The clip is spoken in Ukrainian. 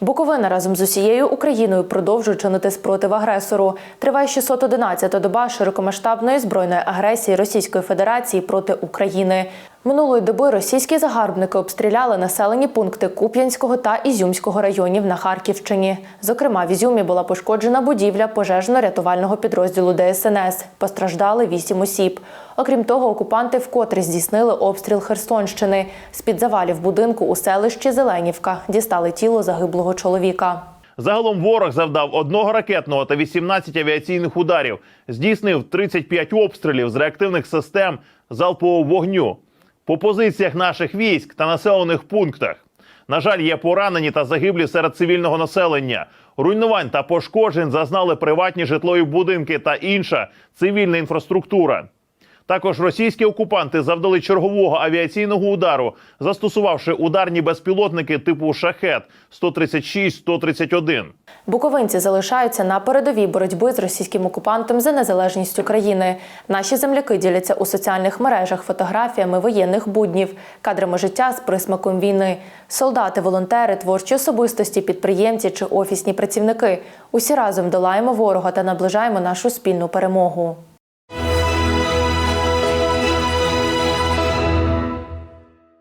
Буковина разом з усією Україною продовжує чинити спротив агресору. Триває 611-та доба широкомасштабної збройної агресії Російської Федерації проти України. Минулої доби російські загарбники обстріляли населені пункти Куп'янського та Ізюмського районів на Харківщині. Зокрема, в Ізюмі була пошкоджена будівля пожежно-рятувального підрозділу ДСНС. Постраждали вісім осіб. Окрім того, окупанти вкотре здійснили обстріл Херсонщини. З-під завалів будинку у селищі Зеленівка дістали тіло загиблого чоловіка. Загалом ворог завдав одного ракетного та 18 авіаційних ударів, здійснив 35 обстрілів з реактивних систем залпового вогню по позиціях наших військ та населених пунктах. На жаль, є поранені та загиблі серед цивільного населення. Руйнувань та пошкоджень зазнали приватні житлові будинки та інша цивільна інфраструктура. Також російські окупанти завдали чергового авіаційного удару, застосувавши ударні безпілотники типу шахет 136-131. Буковинці залишаються на передовій боротьби з російським окупантом за незалежність України. Наші земляки діляться у соціальних мережах фотографіями воєнних буднів, кадрами життя з присмаком війни. Солдати, волонтери, творчі особистості, підприємці чи офісні працівники. Усі разом долаємо ворога та наближаємо нашу спільну перемогу.